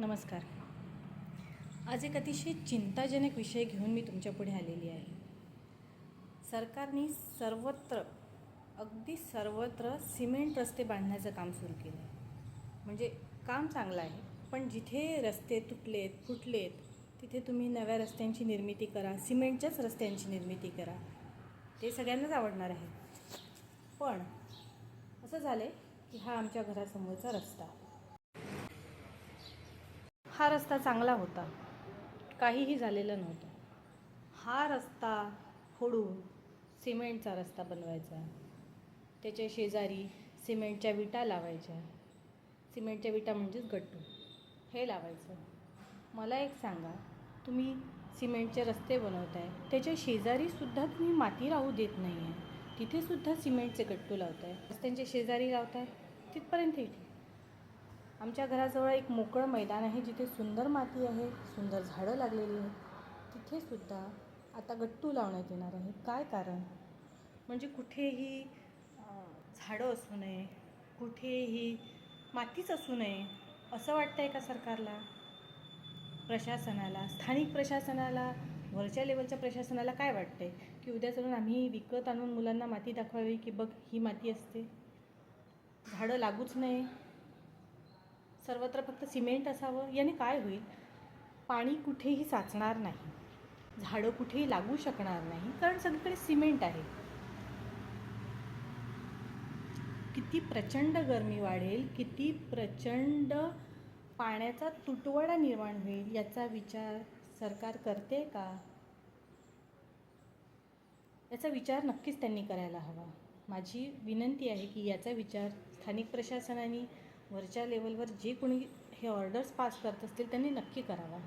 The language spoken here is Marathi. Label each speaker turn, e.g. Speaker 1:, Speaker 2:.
Speaker 1: नमस्कार. आज एक अतिशय चिंताजनक विषय घेऊन मी तुमच्यापुढे आलेली आहे. सरकारने सर्वत्र अगदी सर्वत्र सिमेंट रस्ते बांधण्याचं काम सुरू केलं आहे म्हणजे काम चांगलं आहे पण जिथे रस्ते तुटलेत फुटलेत तिथे तुम्ही नव्या रस्त्यांची निर्मिती करा सिमेंटच्याच रस्त्यांची निर्मिती करा. ते सगळ्यांनाच आवडणार आहे. पण असं झालं आहे की हा आमच्या घरासमोरचा रस्ता हा रस्ता चांगला होता. काहीही झालेलं नव्हतं. हा रस्ता फोडून सिमेंटचा रस्ता बनवायचा. त्याच्या शेजारी सिमेंटच्या विटा लावायच्या. सिमेंटच्या विटा म्हणजेच गट्टू. हे लावायचं. मला एक सांगा तुम्ही सिमेंटचे रस्ते बनवताय. त्याच्या शेजारीसुद्धा तुम्ही माती राहू देत नाही आहे तिथेसुद्धा सिमेंटचे गट्टू लावताय. रस्त्यांच्या शेजारी लावताय. तिथपर्यंत ठीक आमच्या घराजवळ एक मोकळं मैदान आहे जिथे सुंदर माती आहे सुंदर झाडं लागलेली आहेत. तिथेसुद्धा आता गट्टू लावण्यात येणार आहे. काय कारण? म्हणजे कुठेही झाडं असू नये कुठेही मातीच असू नये असं वाटतं आहे का सरकारला? प्रशासनाला स्थानिक प्रशासनाला वरच्या लेवलच्या प्रशासनाला काय वाटतंय? की उद्या चलून आम्ही विकत आणून मुलांना माती दाखवावी की बघ ही माती असते. झाडं लागूच नये सर्वत्र फक्त सिमेंट असावं याने काय होईल? पाणी कुठेही साचणार नाही. झाडं कुठेही लागू शकणार नाही कारण सगळीकडे सिमेंट आहे. किती प्रचंड गरमी वाढेल किती प्रचंड पाण्याचा तुटवडा निर्माण होईल याचा विचार सरकार करते का? याचा विचार नक्कीच त्यांनी करायला हवा. माझी विनंती आहे की याचा विचार स्थानिक प्रशासनाने वरच्या लेवलवर जे कोणी हे ऑर्डर्स पास करत असतील त्यांनी नक्की करावा.